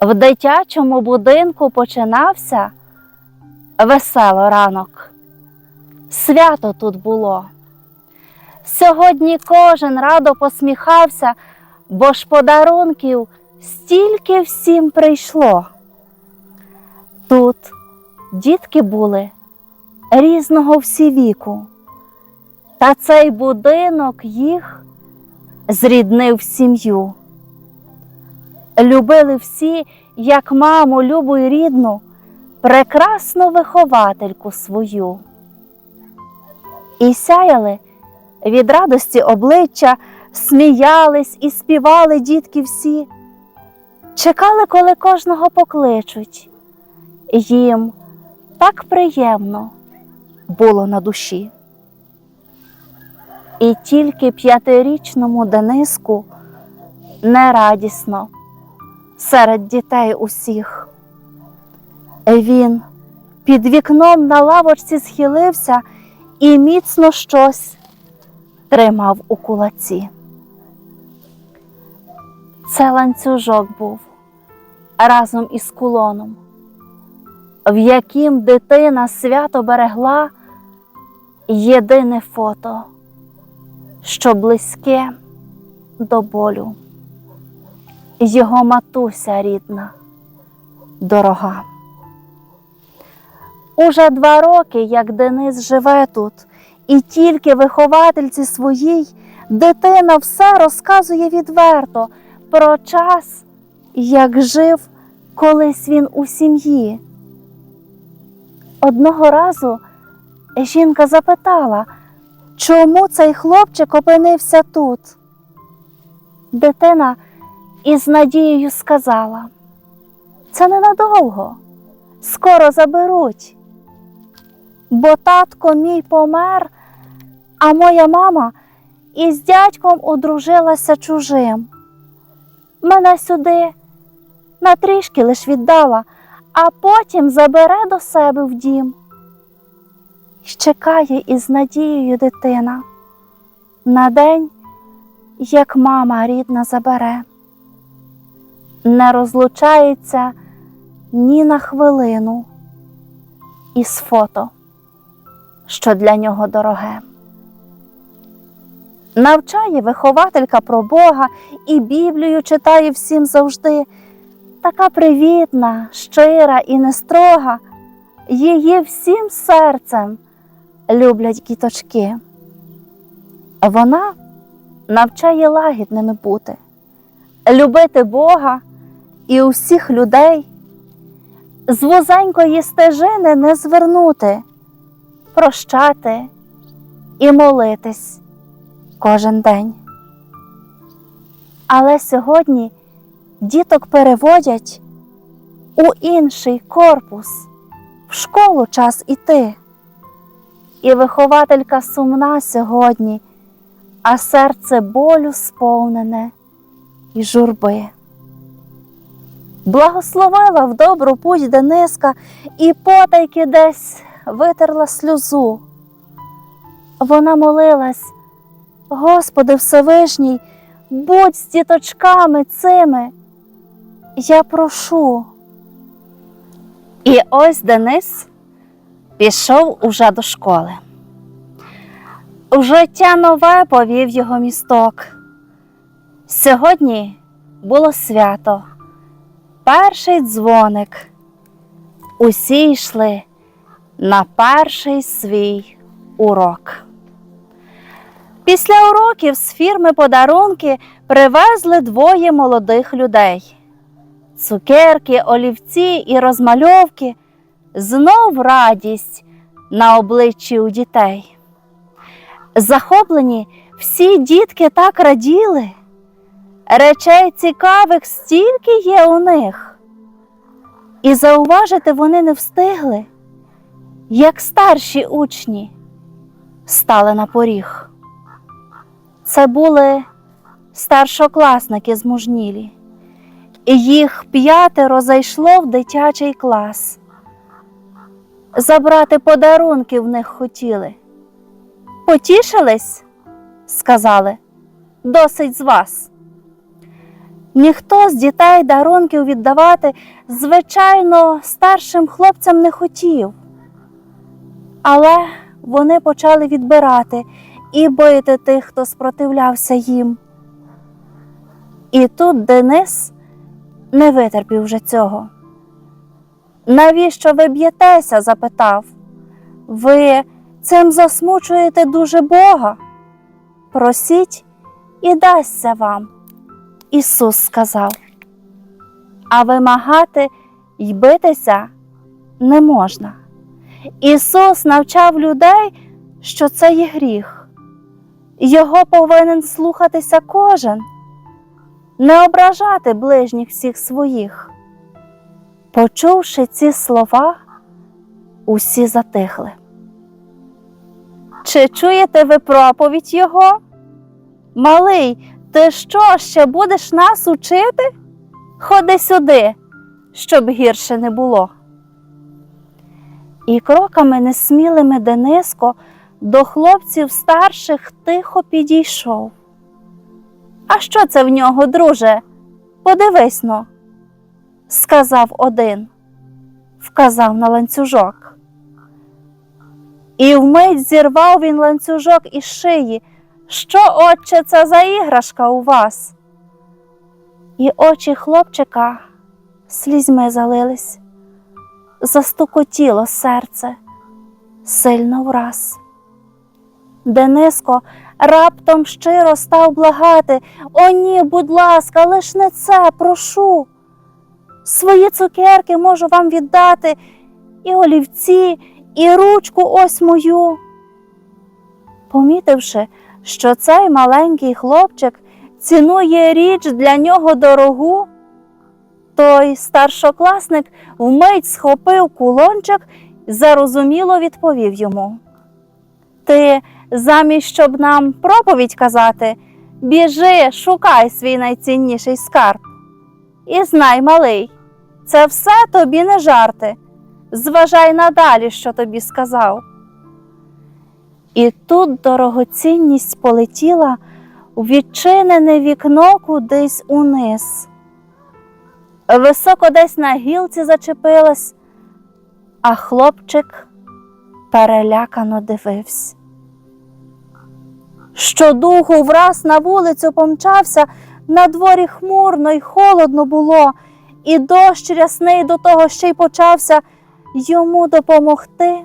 В дитячому будинку починався весело ранок. Свято тут було. Сьогодні кожен радо посміхався, бо ж подарунків стільки всім прийшло. Тут дітки були різного всі віку, та цей будинок їх зріднив сім'ю. Любили всі, як маму, любу й рідну, прекрасну виховательку свою. І сяяли від радості обличчя, сміялись і співали дітки всі, чекали, коли кожного покличуть. Їм так приємно було на душі. І тільки п'ятирічному Дениску нерадісно серед дітей усіх. Він під вікном на лавочці схилився і міцно щось тримав у кулаці. Це ланцюжок був разом із кулоном, в яким дитина свято берегла єдине фото, що близьке до болю. Його матуся рідна, дорога. Уже два роки, як Денис живе тут, і тільки виховательці своїй дитина все розказує відверто про час, як жив колись він у сім'ї. Одного разу жінка запитала, чому цей хлопчик опинився тут. Дитина із надією сказала: це ненадовго, скоро заберуть. Бо татко мій помер, а моя мама із дядьком одружилася чужим. Мене сюди на трішки лиш віддала, а потім забере до себе в дім. Чекає із надією дитина на день, як мама рідна забере, не розлучається ні на хвилину із фото, що для нього дороге. Навчає вихователька про Бога і Біблію читає всім завжди. Така привітна, щира і нестрога, її всім серцем люблять діточки. Вона навчає лагідними бути, любити Бога і усіх людей, з вузенької стежини не звернути, прощати і молитись кожен день. Але сьогодні діток переводять у інший корпус, в школу час іти. І вихователька сумна сьогодні, а серце болю сповнене і журби. Благословила в добру путь Дениска і потайки десь витерла сльозу. Вона молилась, Господи Всевишній, будь з діточками цими, я прошу. І ось Денис пішов уже до школи. У життя нове повів його місток. Сьогодні було свято, перший дзвоник. Усі йшли на перший свій урок. Після уроків з фірми подарунки привезли двоє молодих людей. Цукерки, олівці і розмальовки знов радість на обличчі у дітей. Захоплені всі дітки так раділи. Речей цікавих стільки є у них. І зауважити вони не встигли, як старші учні стали на поріг. Це були старшокласники змужнілі, і їх п'ятеро зайшло в дитячий клас. Забрати подарунки в них хотіли. Потішились, сказали, досить з вас. Ніхто з дітей дарунків віддавати, звичайно, старшим хлопцям не хотів. Але вони почали відбирати і бити тих, хто спротивлявся їм. І тут Денис не витерпів вже цього. Навіщо ви б'єтеся? запитав. Ви цим засмучуєте дуже Бога. Просіть і дасться вам. Ісус сказав. А вимагати й битися не можна. Ісус навчав людей, що це є гріх. Його повинен слухатися кожен, не ображати ближніх всіх своїх. Почувши ці слова, усі затихли. Чи чуєте ви проповідь Його? Малий, ти що ще будеш нас учити? Ходи сюди, щоб гірше не було. І кроками несмілими Дениско до хлопців старших тихо підійшов. А що це в нього, друже? Подивись но, сказав один, вказав на ланцюжок. І вмить зірвав він ланцюжок із шиї. Що, отче, це за іграшка у вас? І очі хлопчика слізьми залились, застукотіло серце сильно враз. Дениско раптом щиро став благати О, ні, будь ласка, лиш не це, прошу. Свої цукерки можу вам віддати, і олівці, і ручку ось мою. Помітивши, що цей маленький хлопчик цінує річ для нього дорогу, той старшокласник вмить схопив кулончик і зарозуміло відповів йому. Ти, замість щоб нам проповідь казати, біжи, шукай свій найцінніший скарб. І знай, малий, це все тобі не жарти. Зважай надалі, що тобі сказав. І тут дорогоцінність полетіла у відчинене вікно кудись униз. Високо десь на гілці зачепилась, а хлопчик перелякано дивився. Щодуху враз на вулицю помчався, на дворі хмурно й холодно було, і дощ рясний до того ще й почався. Йому допомогти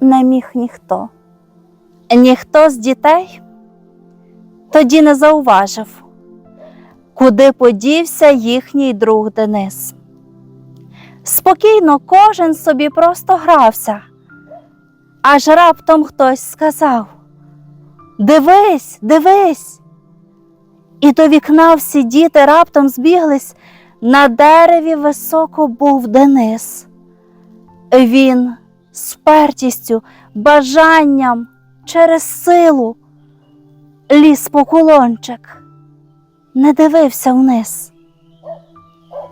не міг ніхто. Ніхто з дітей тоді не зауважив, куди подівся їхній друг Денис. Спокійно кожен собі просто грався, аж раптом хтось сказав Дивись, дивись. І до вікна всі діти раптом збіглись, на дереві високо був Денис. Він з пертістю, бажанням через силу ліз по кулончик, не дивився вниз.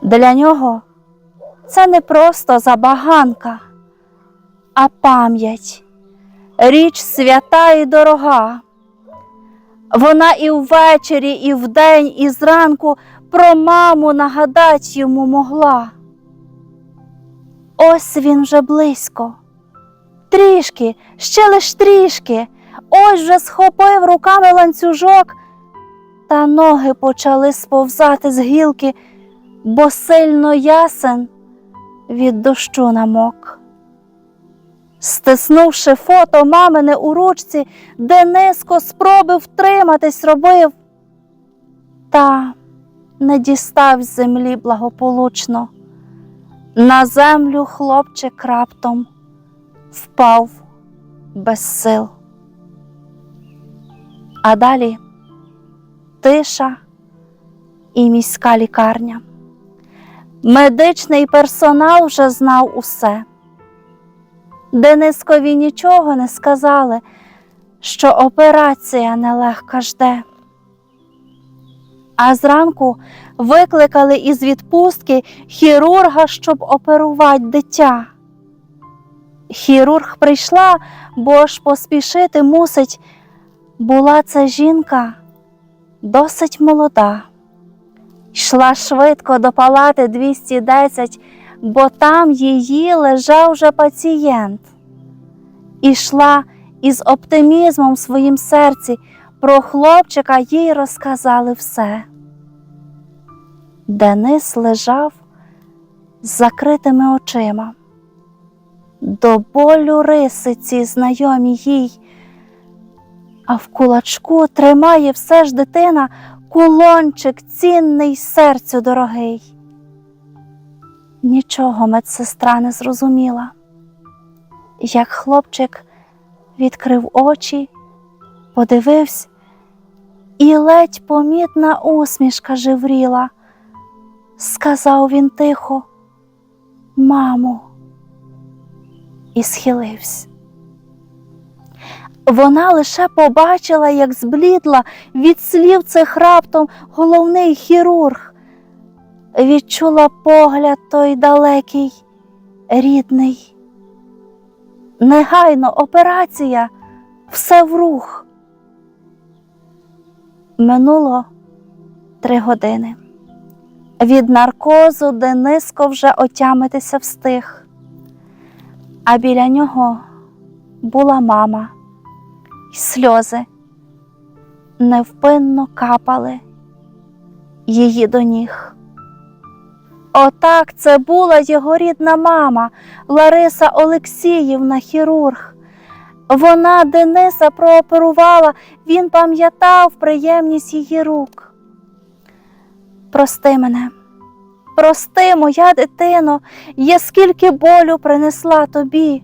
Для нього це не просто забаганка, а пам'ять, річ свята і дорога. Вона і ввечері, і вдень, і зранку про маму нагадать йому могла. Ось він вже близько. Трішки, ще лиш трішки, ось вже схопив руками ланцюжок, та ноги почали сповзати з гілки, бо сильно ясен від дощу намок. Стиснувши фото мамине у ручці, Дениско спроби втриматись робив, та не дістав з землі благополучно. На землю хлопчик раптом впав без сил. А далі тиша і міська лікарня. Медичний персонал вже знав усе. Денискові нічого не сказали, що операція нелегка жде. А зранку викликали із відпустки хірурга, щоб оперувати дитя. Хірург прийшла, бо ж поспішити мусить. Була це жінка досить молода, Йшла швидко до палати 210, бо там її лежав вже пацієнт. Ішла із оптимізмом в своїм серці, про хлопчика їй розказали все. Денис лежав з закритими очима. До болю риси ці знайомі їй, а в кулачку тримає все ж дитина кулончик цінний серцю дорогий. Нічого медсестра не зрозуміла, як хлопчик відкрив очі, подивився, і ледь помітна усмішка живріла. Сказав він тихо, мамо, і схилився. Вона лише побачила, як зблідла від слів цих раптом головний хірург, відчула погляд той далекий, рідний. Негайно операція, все в рух. Минуло три години. Від наркозу Дениско вже отямитися встиг, а біля нього була мама, й сльози невпинно капали її до ніг. Отак це була його рідна мама Лариса Олексіївна, хірург. Вона Дениса прооперувала, він пам'ятав приємність її рук. Прости мене, прости, моя дитино, я скільки болю принесла тобі.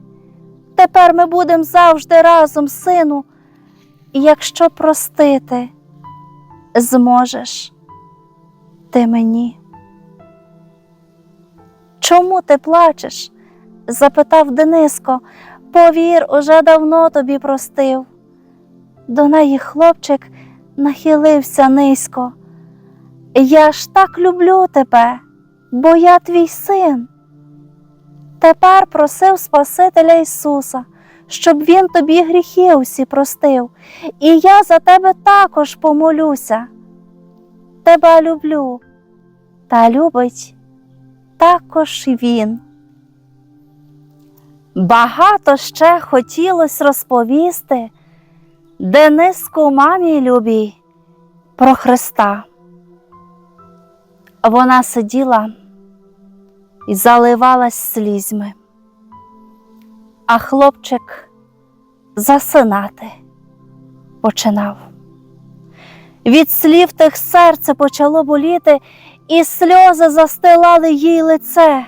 Тепер ми будемо завжди разом, сину. І якщо простити зможеш ти мені. Чому ти плачеш? запитав Дениско. Повір, уже давно тобі простив. До неї хлопчик нахилився низько. Я ж так люблю тебе, бо я твій син. Тепер просив Спасителя Ісуса, щоб Він тобі гріхи усі простив, і я за тебе також помолюся. Тебе люблю, та любить також і він. Багато ще хотілось розповісти Дениску мамі любій про Христа. Вона сиділа і заливалась слізьми, а хлопчик засинати починав. Від слів тих серце почало боліти, і сльози застилали їй лице.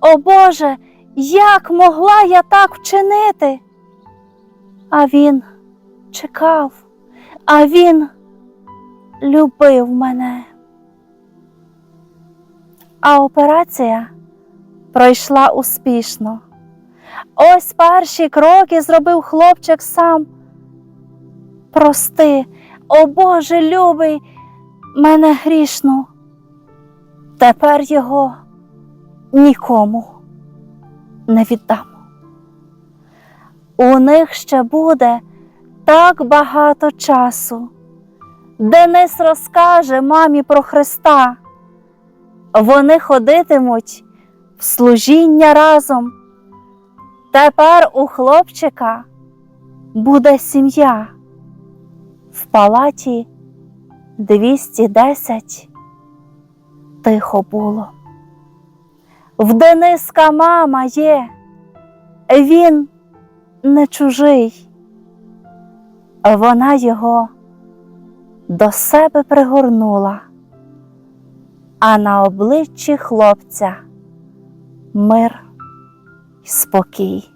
О Боже, як могла я так вчинити? А він чекав, а він любив мене. А операція пройшла успішно. Ось перші кроки зробив хлопчик сам. Прости, о Боже любий, мене грішну. Тепер його нікому не віддам. У них ще буде так багато часу. Денис розкаже мамі про Христа. Вони ходитимуть в служіння разом. Тепер у хлопчика буде сім'я. В палаті 210 тихо було. В Дениска мама є, він не чужий. Вона його до себе пригорнула, а на обличчі хлопця мир й спокій.